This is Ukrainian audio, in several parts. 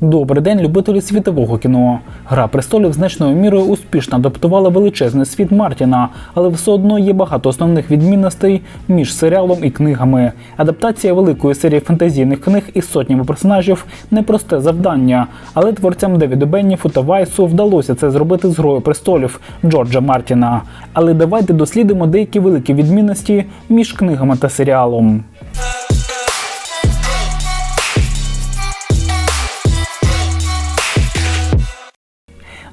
Добрий день, любителі світового кіно. Гра престолів значною мірою успішно адаптувала величезний світ Мартіна, але все одно є багато основних відмінностей між серіалом і книгами. Адаптація великої серії фантазійних книг із сотнями персонажів непросте завдання, але творцям Девіду Бенніфу та Вайсу вдалося це зробити з грою престолів Джорджа Мартіна. Але давайте дослідимо деякі великі відмінності між книгами та серіалом.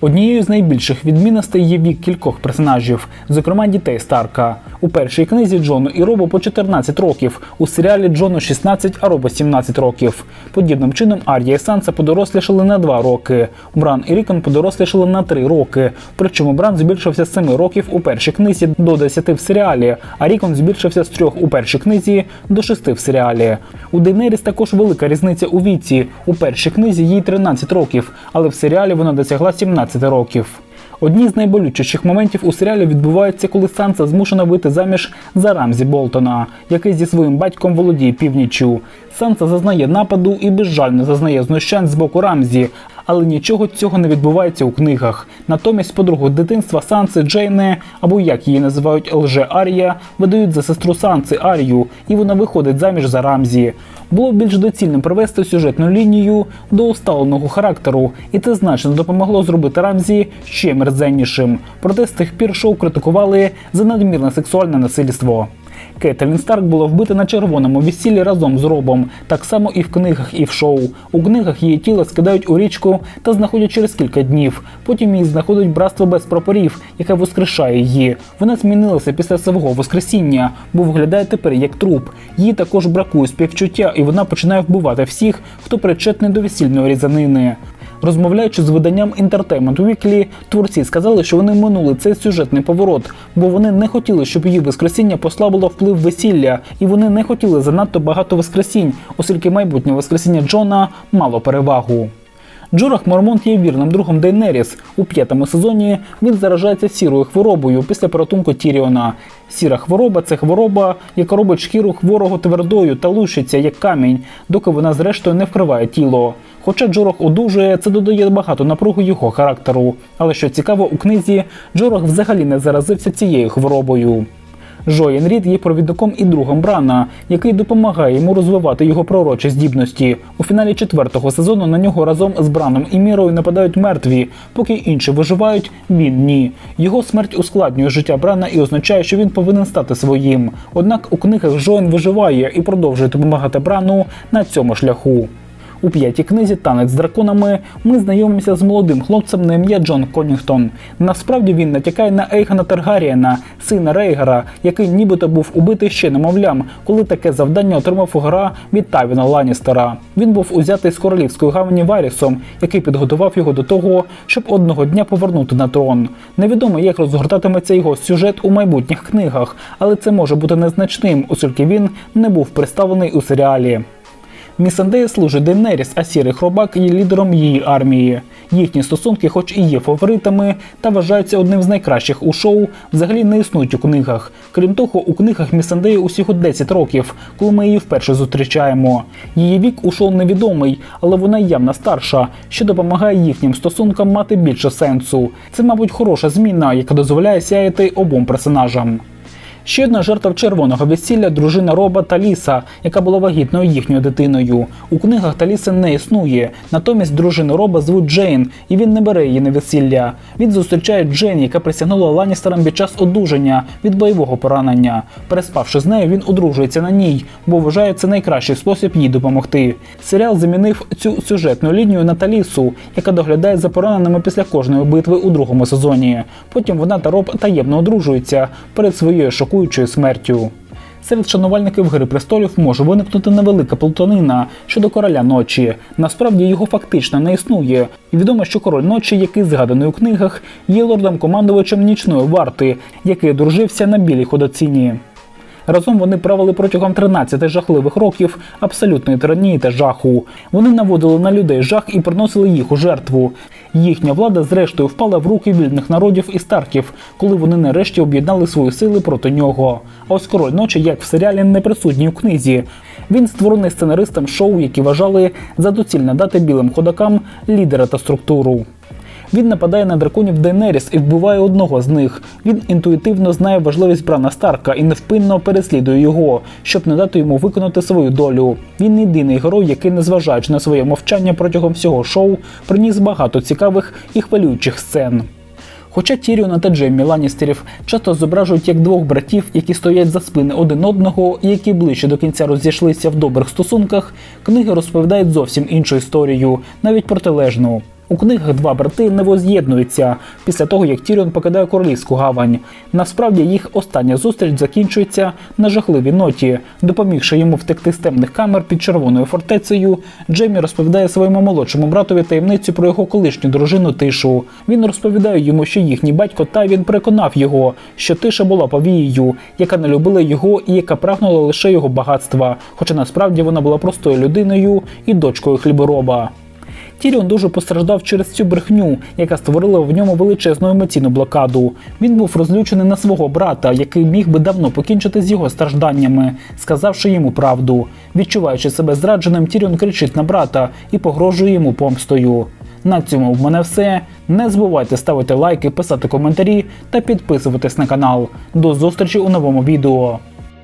Однією з найбільших відмінностей є вік кількох персонажів, зокрема дітей Старка. У першій книзі Джону і Робу по 14 років, у серіалі Джону 16, а Робу 17 років. Подібним чином Арія і Санса подорослішали на 2 роки. Бран і Рікон подорослішали на 3 роки. Причому Бран збільшився з 7 років у першій книзі до 10 в серіалі, а Рікон збільшився з 3 у першій книзі до 6 в серіалі. У Дейнеріс також велика різниця у віці. У першій книзі їй 13 років, але в серіалі вона досягла 17 років. Одні з найболючіших моментів у серіалі відбуваються, коли Санса змушена вийти заміж за Рамзі Болтона, який зі своїм батьком володіє північчю. Санса зазнає нападу і безжально зазнає знущань з боку Рамзі, але нічого цього не відбувається у книгах. Натомість подругу дитинства Санси Джейне, або як її називають лже Арія, видають за сестру Санси Арію, і вона виходить заміж за Рамзі. Було більш доцільним привести сюжетну лінію до усталеного характеру, і це значно допомогло зробити Рамзі ще мерзеннішим. Проте з тих пір шоу критикували за надмірне сексуальне насильство. Кетелін Старк була вбита на червоному весіллі разом з Робом, так само і в книгах, і в шоу. У книгах її тіло скидають у річку та знаходять через кілька днів. Потім її знаходить братство без прапорів, яке воскрешає її. Вона змінилася після свого воскресіння, бо виглядає тепер як труп. Їй також бракує співчуття, і вона починає вбивати всіх, хто причетний до весільної різанини. Розмовляючи з виданням Entertainment Weekly, творці сказали, що вони минули цей сюжетний поворот, бо вони не хотіли, щоб її воскресіння послабило вплив весілля, і вони не хотіли занадто багато воскресінь, оскільки майбутнє воскресіння Джона мало перевагу. Джорах Мормонт є вірним другом Дейнеріс. У п'ятому сезоні він заражається сірою хворобою після порятунку Тіріона. Сіра хвороба це хвороба, яка робить шкіру хворого твердою та лущиться як камінь, доки вона зрештою не вкриває тіло. Хоча Джорах одужує, це додає багато напруги його характеру. Але що цікаво, у книзі Джорах взагалі не заразився цією хворобою. Жоєн Рід є провідником і другом Брана, який допомагає йому розвивати його пророчі здібності. У фіналі четвертого сезону на нього разом з Браном і Мірою нападають мертві, поки інші виживають, він ні. Його смерть ускладнює життя Брана і означає, що він повинен стати своїм. Однак у книгах Жоен виживає і продовжує допомагати Брану на цьому шляху. У п'ятій книзі Танець з драконами ми знайомимося з молодим хлопцем на ім'я Джон Конінгтон. Насправді він натякає на Ейгана Таргарієна, сина Рейгера, який нібито був убитий ще немовлям, коли таке завдання отримав гра від Тавіна Ланістера. Він був узятий з королівської гавані Варісом, який підготував його до того, щоб одного дня повернути на трон. Невідомо, як розгортатиметься його сюжет у майбутніх книгах, але це може бути незначним, оскільки він не був представлений у серіалі. Місандея служить Дейнеріс, а сірий хробак є лідером її армії. Їхні стосунки, хоч і є фаворитами, та вважаються одним з найкращих у шоу, взагалі не існують у книгах. Крім того, у книгах Місандеї усього 10 років, коли ми її вперше зустрічаємо. Її вік у шоу невідомий, але вона явно старша, що допомагає їхнім стосункам мати більше сенсу. Це, мабуть, хороша зміна, яка дозволяє сяяти обом персонажам. Ще одна жертва червоного весілля дружина Роба Таліса, яка була вагітною їхньою дитиною. У книгах Таліси не існує. Натомість дружину Роба звуть Джейн, і він не бере її на весілля. Він зустрічає Джейн, яка присягнула Ланістерам під час одужання від бойового поранення. Переспавши з нею, він одружується на ній, бо вважає це найкращий спосіб їй допомогти. Серіал замінив цю сюжетну лінію на Талісу, яка доглядає за пораненими після кожної битви у другому сезоні. Потім вона та Роб таємно одружуються перед своєю шокуючою смертю. Серед шанувальників Гри престолів може виникнути невелика плутанина щодо короля ночі. Насправді його фактично не існує. І відомо, що король ночі, який згаданий у книгах, є лордом командувачем нічної варти, який одружився на білій ходоціні. Разом вони правили протягом 13 жахливих років абсолютної тиранії та жаху. Вони наводили на людей жах і приносили їх у жертву. Їхня влада, зрештою, впала в руки вільних народів і старків, коли вони нарешті об'єднали свої сили проти нього. Ось король ночі, як в серіалі, не присутній у книзі. Він створений сценаристом шоу, які вважали за доцільне дати білим ходакам лідера та структуру. Він нападає на драконів Дейнеріс і вбиває одного з них. Він інтуїтивно знає важливість Брана Старка і невпинно переслідує його, щоб не дати йому виконати свою долю. Він єдиний герой, який, незважаючи на своє мовчання протягом всього шоу, приніс багато цікавих і хвилюючих сцен. Хоча Тіріона та Джеймі Ланністерів часто зображують як двох братів, які стоять за спини один одного і які ближче до кінця розійшлися в добрих стосунках, книги розповідають зовсім іншу історію, навіть протилежну. У книгах два брати не воз'єднуються після того, як Тіріон покидає королівську гавань. Насправді їх остання зустріч закінчується на жахливій ноті. Допомігши йому втекти з темних камер під червоною фортецею, Джеймі розповідає своєму молодшому братові таємницю про його колишню дружину Тишу. Він розповідає йому, що їхній батько Тайвін переконав його, що Тиша була повією, яка не любила його і яка прагнула лише його багатства. Хоча насправді вона була простою людиною і дочкою хлібороба. Тіріон дуже постраждав через цю брехню, яка створила в ньому величезну емоційну блокаду. Він був розлючений на свого брата, який міг би давно покінчити з його стражданнями, сказавши йому правду. Відчуваючи себе зрадженим, Тіріон кричить на брата і погрожує йому помстою. На цьому в мене все. Не забувайте ставити лайки, писати коментарі та підписуватись на канал. До зустрічі у новому відео.